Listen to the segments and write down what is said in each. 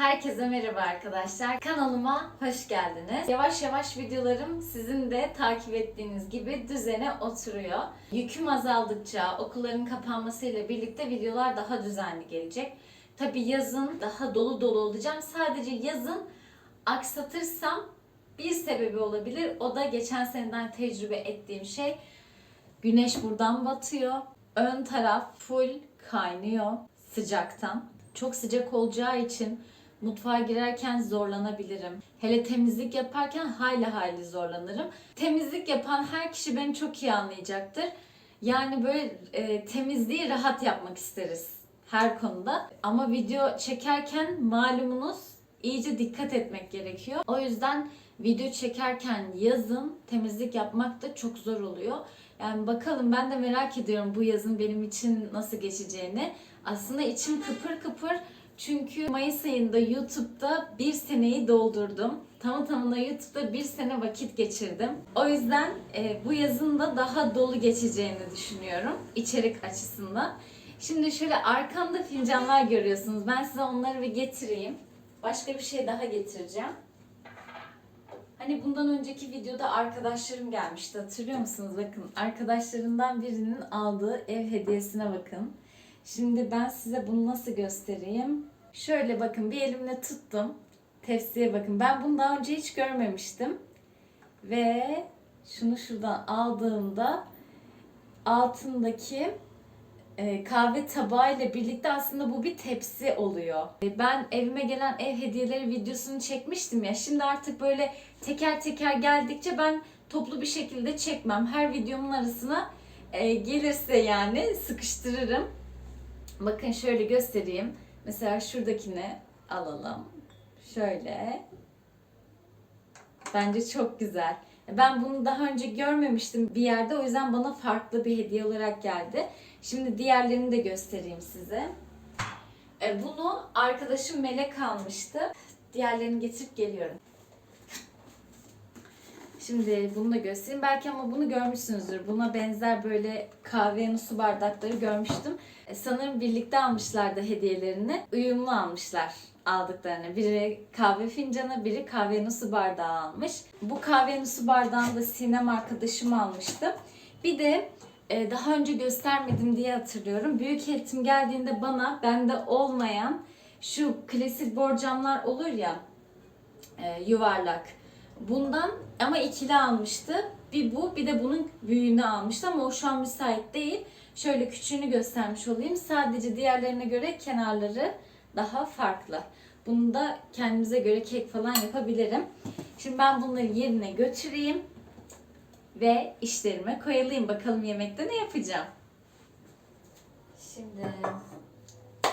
Herkese merhaba arkadaşlar. Kanalıma hoş geldiniz. Yavaş yavaş videolarım sizin de takip ettiğiniz gibi düzene oturuyor. Yüküm azaldıkça okulların kapanmasıyla birlikte videolar daha düzenli gelecek. Tabi yazın daha dolu dolu olacağım. Sadece yazın aksatırsam bir sebebi olabilir. O da geçen seneden tecrübe ettiğim şey. Güneş buradan batıyor. Ön taraf full kaynıyor sıcaktan. Çok sıcak olacağı için mutfağa girerken zorlanabilirim. Hele temizlik yaparken hayli hayli zorlanırım. Temizlik yapan her kişi beni çok iyi anlayacaktır. Yani böyle e, temizliği rahat yapmak isteriz her konuda. Ama video çekerken malumunuz iyice dikkat etmek gerekiyor. O yüzden video çekerken yazın temizlik yapmak da çok zor oluyor. Yani bakalım ben de merak ediyorum bu yazın benim için nasıl geçeceğini. Aslında içim kıpır kıpır çünkü Mayıs ayında YouTube'da bir seneyi doldurdum. Tamı tamına YouTube'da bir sene vakit geçirdim. O yüzden e, bu yazın da daha dolu geçeceğini düşünüyorum içerik açısından. Şimdi şöyle arkamda fincanlar görüyorsunuz. Ben size onları bir getireyim. Başka bir şey daha getireceğim. Hani bundan önceki videoda arkadaşlarım gelmişti hatırlıyor musunuz? Bakın arkadaşlarından birinin aldığı ev hediyesine bakın. Şimdi ben size bunu nasıl göstereyim? Şöyle bakın bir elimle tuttum. Tepsiye bakın. Ben bunu daha önce hiç görmemiştim. Ve şunu şuradan aldığımda altındaki e, kahve tabağı ile birlikte aslında bu bir tepsi oluyor. E, Ben evime gelen ev hediyeleri videosunu çekmiştim ya. Şimdi artık böyle teker teker geldikçe ben toplu bir şekilde çekmem. Her videomun arasına e, gelirse yani sıkıştırırım. Bakın şöyle göstereyim. Mesela şuradakini alalım. Şöyle. Bence çok güzel. Ben bunu daha önce görmemiştim bir yerde. O yüzden bana farklı bir hediye olarak geldi. Şimdi diğerlerini de göstereyim size. E, Bunu arkadaşım Melek almıştı. Diğerlerini getirip geliyorum. Şimdi bunu da göstereyim. Belki ama bunu görmüşsünüzdür. Buna benzer böyle kahve su bardakları görmüştüm. E, sanırım birlikte almışlardı hediyelerini. Uyumlu almışlar aldıklarını. Biri kahve fincanı, biri kahve su bardağı almış. Bu kahve su bardağını da Sinem arkadaşım almıştı. Bir de e, daha önce göstermedim diye hatırlıyorum. Büyük eltim geldiğinde bana bende olmayan şu klasik borcamlar olur ya e, yuvarlak. Bundan ama ikili almıştı. Bir bu bir de bunun büyüğünü almıştı ama o şu an müsait değil. Şöyle küçüğünü göstermiş olayım. Sadece diğerlerine göre kenarları daha farklı. Bunu da kendimize göre kek falan yapabilirim. Şimdi ben bunları yerine götüreyim ve işlerime koyulayım. Bakalım yemekte ne yapacağım. Şimdi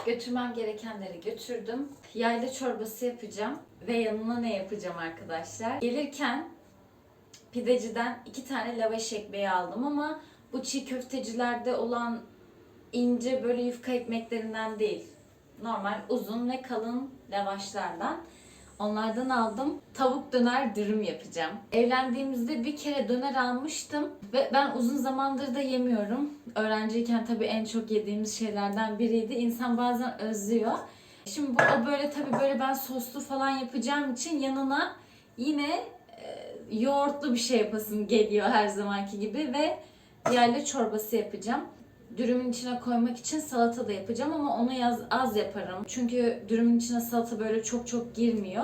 götürmem gerekenleri götürdüm. Yayla çorbası yapacağım ve yanına ne yapacağım arkadaşlar? Gelirken pideciden iki tane lavaş ekmeği aldım ama bu çiğ köftecilerde olan ince böyle yufka ekmeklerinden değil. Normal uzun ve kalın lavaşlardan. Onlardan aldım. Tavuk döner dürüm yapacağım. Evlendiğimizde bir kere döner almıştım ve ben uzun zamandır da yemiyorum. Öğrenciyken tabii en çok yediğimiz şeylerden biriydi. İnsan bazen özlüyor. Şimdi bu o böyle tabii böyle ben soslu falan yapacağım için yanına yine yoğurtlu bir şey yapasım geliyor her zamanki gibi ve yayla çorbası yapacağım. Dürümün içine koymak için salata da yapacağım ama onu yaz, az yaparım. Çünkü dürümün içine salata böyle çok çok girmiyor.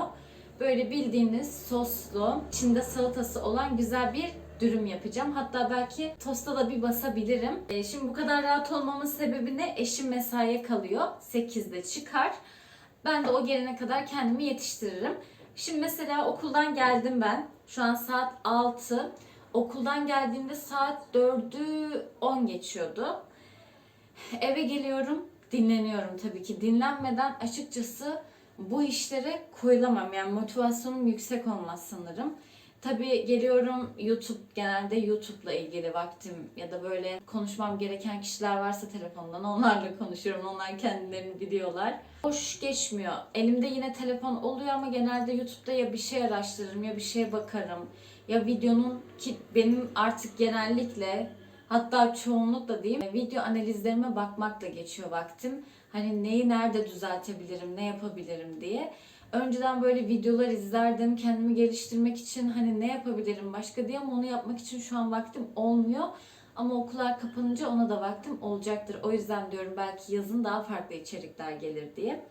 Böyle bildiğiniz soslu, içinde salatası olan güzel bir dürüm yapacağım. Hatta belki tosta da bir basabilirim. E, şimdi bu kadar rahat olmamın sebebi ne? Eşim mesaiye kalıyor. 8'de çıkar. Ben de o gelene kadar kendimi yetiştiririm. Şimdi mesela okuldan geldim ben. Şu an saat 6. Okuldan geldiğimde saat 4'ü 10 geçiyordu. Eve geliyorum, dinleniyorum tabii ki. Dinlenmeden açıkçası bu işlere koyulamam. Yani motivasyonum yüksek olmaz sanırım. Tabii geliyorum YouTube, genelde YouTube'la ilgili vaktim ya da böyle konuşmam gereken kişiler varsa telefondan onlarla konuşuyorum. Onlar kendilerini biliyorlar. Hoş geçmiyor. Elimde yine telefon oluyor ama genelde YouTube'da ya bir şey araştırırım ya bir şeye bakarım. Ya videonun ki benim artık genellikle hatta çoğunlukla diyeyim video analizlerime bakmakla geçiyor vaktim. Hani neyi nerede düzeltebilirim, ne yapabilirim diye. Önceden böyle videolar izlerdim kendimi geliştirmek için hani ne yapabilirim başka diye ama onu yapmak için şu an vaktim olmuyor. Ama okullar kapanınca ona da vaktim olacaktır. O yüzden diyorum belki yazın daha farklı içerikler gelir diye.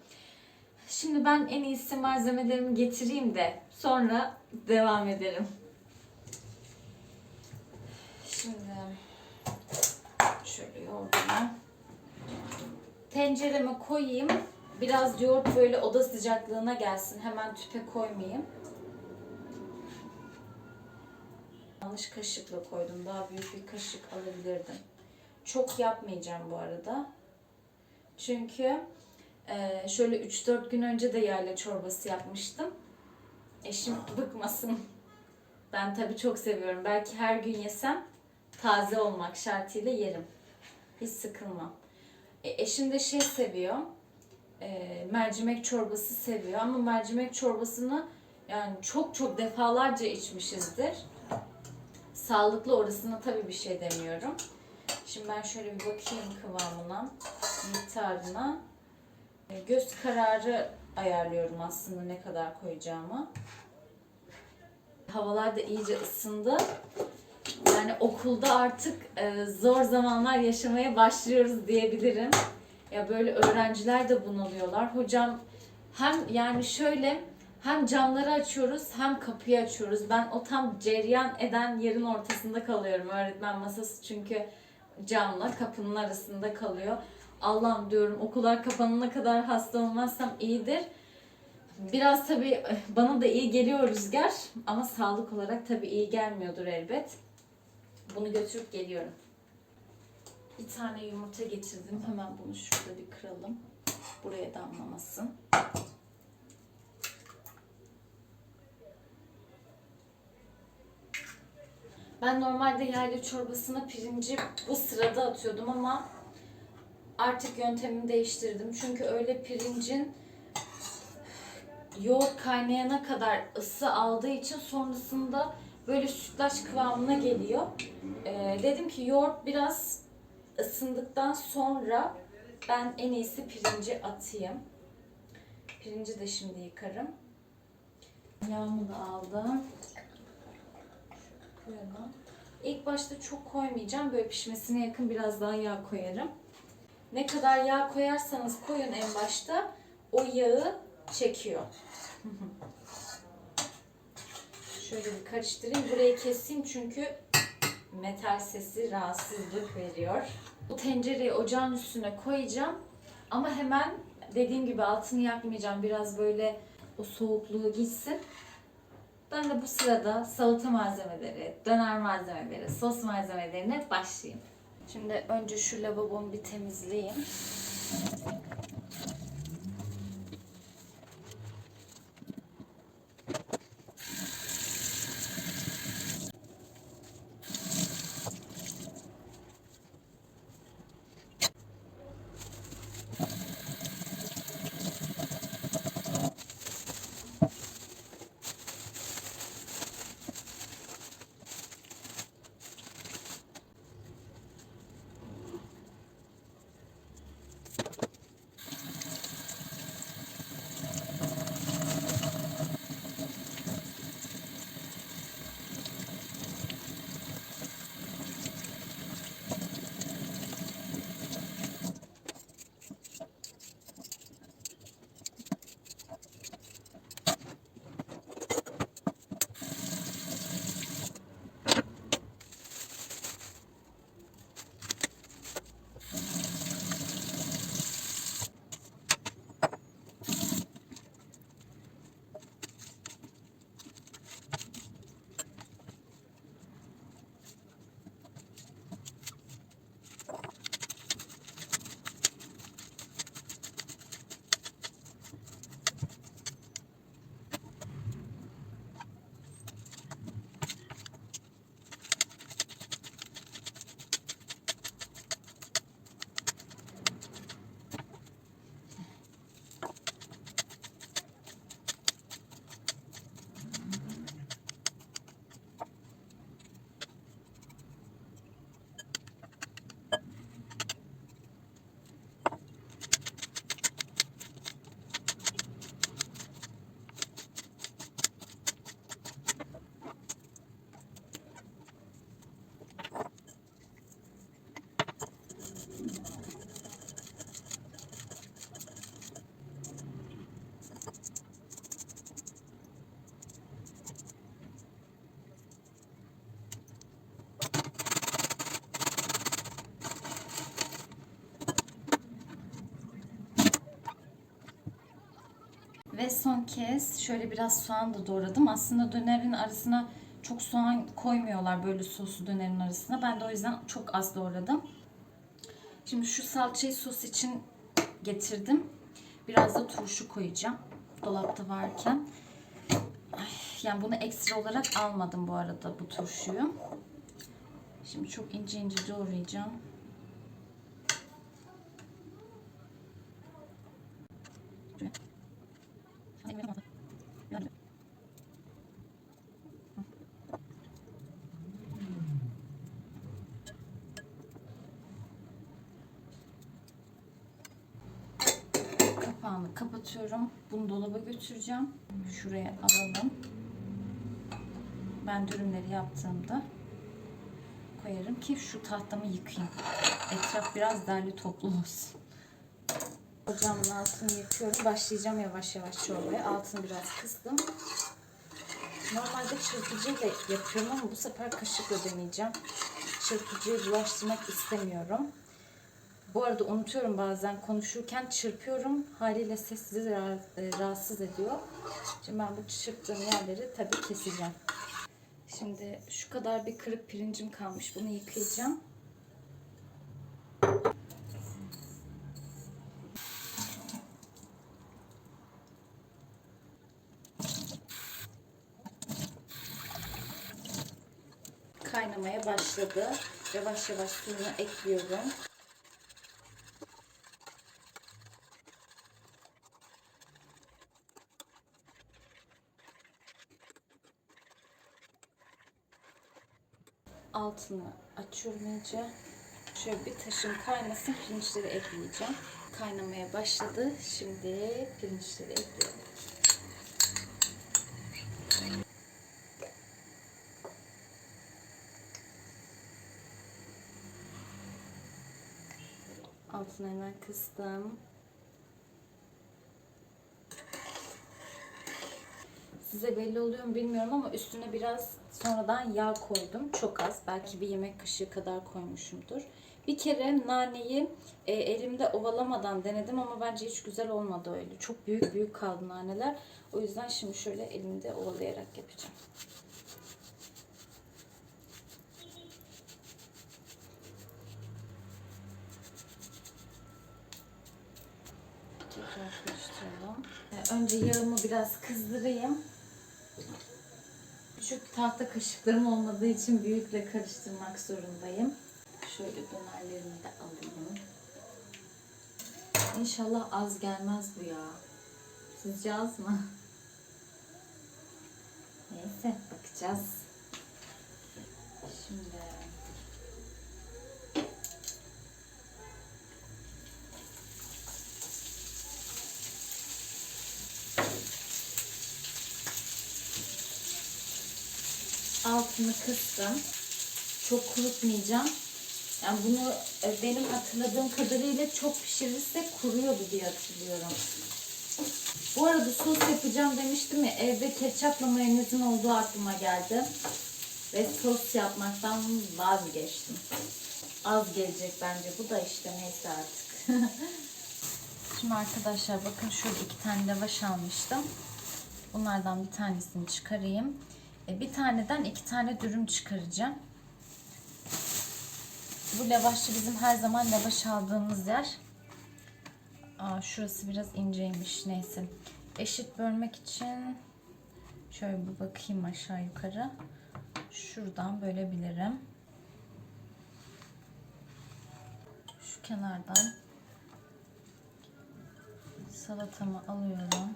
Şimdi ben en iyisi malzemelerimi getireyim de sonra devam ederim. Şimdi şöyle yoğurdumu tencereme koyayım. Biraz yoğurt böyle oda sıcaklığına gelsin. Hemen tüpe koymayayım. Yanlış kaşıkla koydum. Daha büyük bir kaşık alabilirdim. Çok yapmayacağım bu arada. Çünkü e, şöyle 3-4 gün önce de yayla çorbası yapmıştım. Eşim bıkmasın. Ben tabii çok seviyorum. Belki her gün yesem taze olmak şartıyla yerim. Hiç sıkılmam. E, eşim de şey seviyor. E, mercimek çorbası seviyor ama mercimek çorbasını yani çok çok defalarca içmişizdir. Sağlıklı orasına tabii bir şey demiyorum. Şimdi ben şöyle bir bakayım kıvamına, miktarına. E, Göz kararı ayarlıyorum aslında ne kadar koyacağımı. Havalar da iyice ısındı. Yani okulda artık e, zor zamanlar yaşamaya başlıyoruz diyebilirim. Ya böyle öğrenciler de bunalıyorlar. Hocam hem yani şöyle hem camları açıyoruz hem kapıyı açıyoruz. Ben o tam cereyan eden yerin ortasında kalıyorum. Öğretmen masası çünkü camla kapının arasında kalıyor. Allah'ım diyorum okullar kapanana kadar hasta olmazsam iyidir. Biraz tabii bana da iyi geliyor rüzgar ama sağlık olarak tabii iyi gelmiyordur elbet. Bunu götürüp geliyorum. Bir tane yumurta getirdim. Hemen bunu şurada bir kıralım. Buraya damlamasın. Ben normalde yayla çorbasına pirinci bu sırada atıyordum ama artık yöntemimi değiştirdim. Çünkü öyle pirincin yoğurt kaynayana kadar ısı aldığı için sonrasında böyle sütlaç kıvamına geliyor. Ee, dedim ki yoğurt biraz ısındıktan sonra ben en iyisi pirinci atayım. Pirinci de şimdi yıkarım. Yağımı da aldım. Koyalım. İlk başta çok koymayacağım. Böyle pişmesine yakın biraz daha yağ koyarım. Ne kadar yağ koyarsanız koyun en başta o yağı çekiyor. Şöyle bir karıştırayım. Burayı keseyim çünkü metal sesi rahatsızlık veriyor. Bu tencereyi ocağın üstüne koyacağım. Ama hemen dediğim gibi altını yakmayacağım. Biraz böyle o soğukluğu gitsin. Ben de bu sırada salata malzemeleri, döner malzemeleri, sos malzemelerine başlayayım. Şimdi önce şu lavabomu bir temizleyeyim. Ve son kez şöyle biraz soğan da doğradım. Aslında dönerin arasına çok soğan koymuyorlar böyle soslu dönerin arasına. Ben de o yüzden çok az doğradım. Şimdi şu salçayı sos için getirdim. Biraz da turşu koyacağım. Dolapta varken. Ay, yani bunu ekstra olarak almadım bu arada bu turşuyu. Şimdi çok ince ince doğrayacağım. Kapağını kapatıyorum. Bunu dolaba götüreceğim. Şuraya alalım. Ben dürümleri yaptığımda koyarım ki şu tahtamı yıkayayım. Etraf biraz derli toplu olsun. Ocağımın altını yıkıyorum. Başlayacağım yavaş yavaş çorbaya. Altını biraz kıstım. Normalde çırpıcıyla yapıyorum ama bu sefer kaşıkla deneyeceğim. Çırpıcıyı bulaştırmak istemiyorum. Bu arada unutuyorum bazen konuşurken çırpıyorum. Haliyle ses sizi e, rahatsız ediyor. Şimdi ben bu çırptığım yerleri tabii keseceğim. Şimdi şu kadar bir kırık pirincim kalmış. Bunu yıkayacağım. Kaynamaya başladı. Yavaş yavaş suyunu ekliyorum. altını açıyorum iyice. Şöyle bir taşım kaynasın. Pirinçleri ekleyeceğim. Kaynamaya başladı. Şimdi pirinçleri ekliyorum. Altını hemen kıstım. Size belli oluyor mu bilmiyorum ama üstüne biraz sonradan yağ koydum. Çok az. Belki bir yemek kaşığı kadar koymuşumdur. Bir kere naneyi e, elimde ovalamadan denedim ama bence hiç güzel olmadı öyle. Çok büyük büyük kaldı naneler. O yüzden şimdi şöyle elimde ovalayarak yapacağım. Karıştıralım. E, Önce yağımı biraz kızdırayım. Küçük tahta kaşıklarım olmadığı için büyükle karıştırmak zorundayım. Şöyle dönerlerimi de alayım. İnşallah az gelmez bu ya. Sizce az mı? Neyse bakacağız. Şimdi altını kıstım. Çok kurutmayacağım. Yani bunu e, benim hatırladığım kadarıyla çok pişirirse kuruyordu diye hatırlıyorum. Bu arada sos yapacağım demiştim ya evde ketçapla mayonezin olduğu aklıma geldi. Ve sos yapmaktan vazgeçtim. Az gelecek bence bu da işte neyse artık. Şimdi arkadaşlar bakın şöyle iki tane lavaş almıştım. Bunlardan bir tanesini çıkarayım. E, Bir taneden iki tane dürüm çıkaracağım. Bu lavaşçı bizim her zaman lavaş aldığımız yer. Aa, şurası biraz inceymiş. Neyse. Eşit bölmek için şöyle bir bakayım aşağı yukarı. Şuradan bölebilirim. Şu kenardan salatamı alıyorum.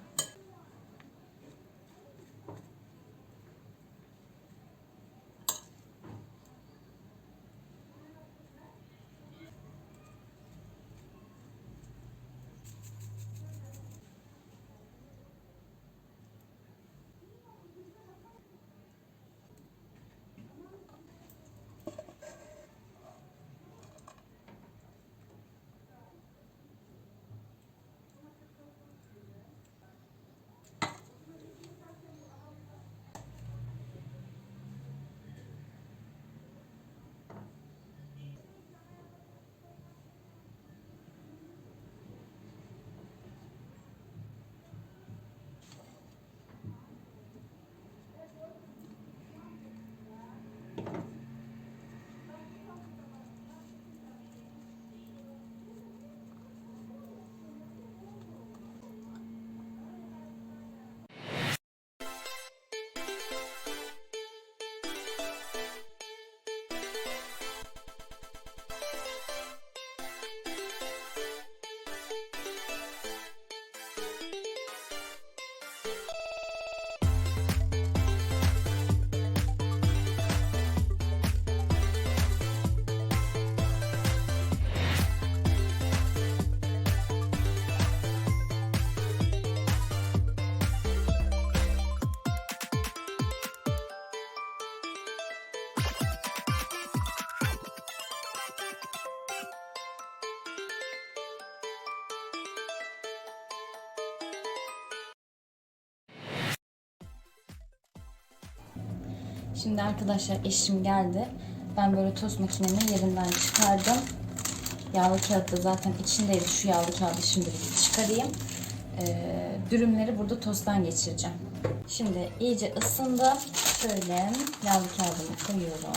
Şimdi arkadaşlar eşim geldi. Ben böyle tost makinenin yerinden çıkardım. Yağlı kağıt da zaten içindeydi. Şu yağlı kağıdı şimdi bir çıkarayım. Ee, dürümleri burada tosttan geçireceğim. Şimdi iyice ısındı. Şöyle yağlı kağıdımı koyuyorum.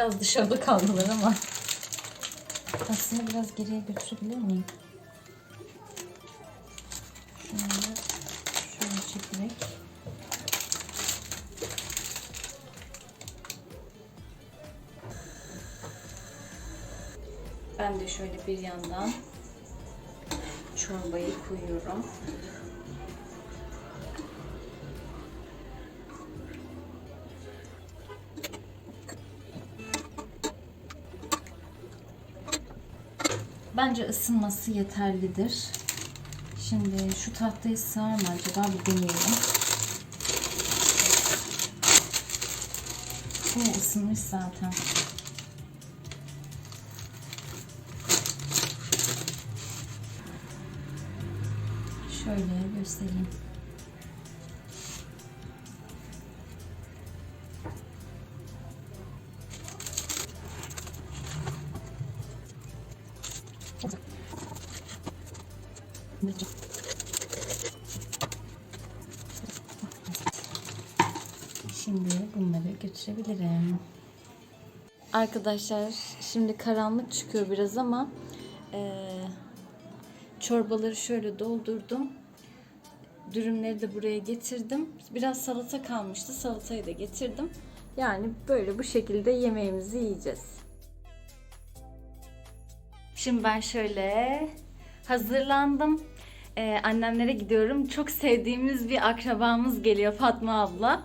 Biraz dışarıda kaldılar ama. Aslında biraz geriye götürebilir miyim? Şöyle, şöyle çekerek. Ben de şöyle bir yandan çorbayı koyuyorum. Bence ısınması yeterlidir. Şimdi şu tahtayı sığar mı acaba bir deneyelim. Bu ısınmış zaten. Şöyle göstereyim. Şimdi bunları götürebilirim. Arkadaşlar şimdi karanlık çıkıyor biraz ama eee, çorbaları şöyle doldurdum. Dürümleri de buraya getirdim. Biraz salata kalmıştı. Salatayı da getirdim. Yani böyle bu şekilde yemeğimizi yiyeceğiz. Şimdi ben şöyle hazırlandım. Ee, annemlere gidiyorum. Çok sevdiğimiz bir akrabamız geliyor Fatma abla.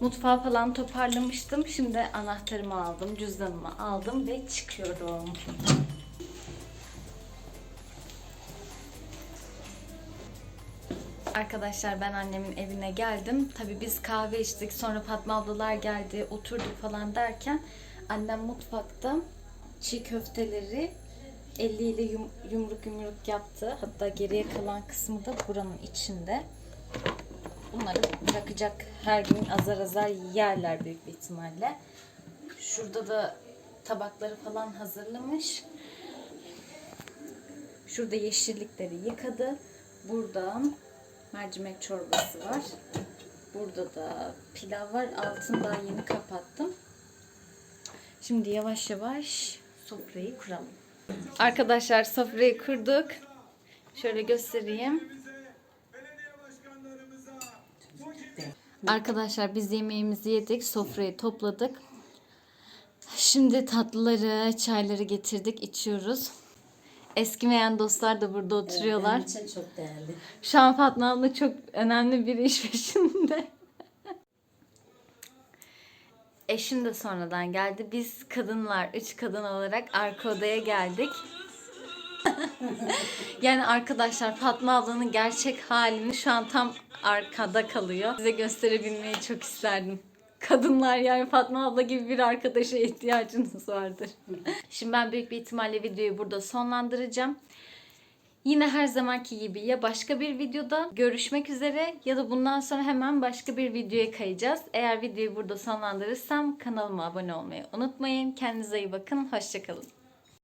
Mutfağı falan toparlamıştım. Şimdi anahtarımı aldım, cüzdanımı aldım ve çıkıyorum. Arkadaşlar ben annemin evine geldim. Tabii biz kahve içtik. Sonra Fatma ablalar geldi, oturduk falan derken annem mutfakta çiğ köfteleri eliyle yum- yumruk yumruk yaptı. Hatta geriye kalan kısmı da buranın içinde. Bunları bırakacak her gün azar azar yerler büyük bir ihtimalle. Şurada da tabakları falan hazırlamış. Şurada yeşillikleri yıkadı. Burada mercimek çorbası var. Burada da pilav var. Altını daha yeni kapattım. Şimdi yavaş yavaş sofrayı kuralım. Arkadaşlar sofrayı kurduk. Şöyle göstereyim. Arkadaşlar biz yemeğimizi yedik, sofrayı topladık. Şimdi tatlıları, çayları getirdik, içiyoruz. Eskimeyen dostlar da burada oturuyorlar. Benim için çok değerli. Şu an Fatma abla çok önemli bir iş peşinde. Eşim de sonradan geldi. Biz kadınlar, üç kadın olarak arka odaya geldik. yani arkadaşlar Fatma ablanın gerçek halini şu an tam arkada kalıyor. Size gösterebilmeyi çok isterdim. Kadınlar yani Fatma abla gibi bir arkadaşa ihtiyacınız vardır. Şimdi ben büyük bir ihtimalle videoyu burada sonlandıracağım. Yine her zamanki gibi ya başka bir videoda görüşmek üzere ya da bundan sonra hemen başka bir videoya kayacağız. Eğer videoyu burada sonlandırırsam kanalıma abone olmayı unutmayın. Kendinize iyi bakın. Hoşçakalın.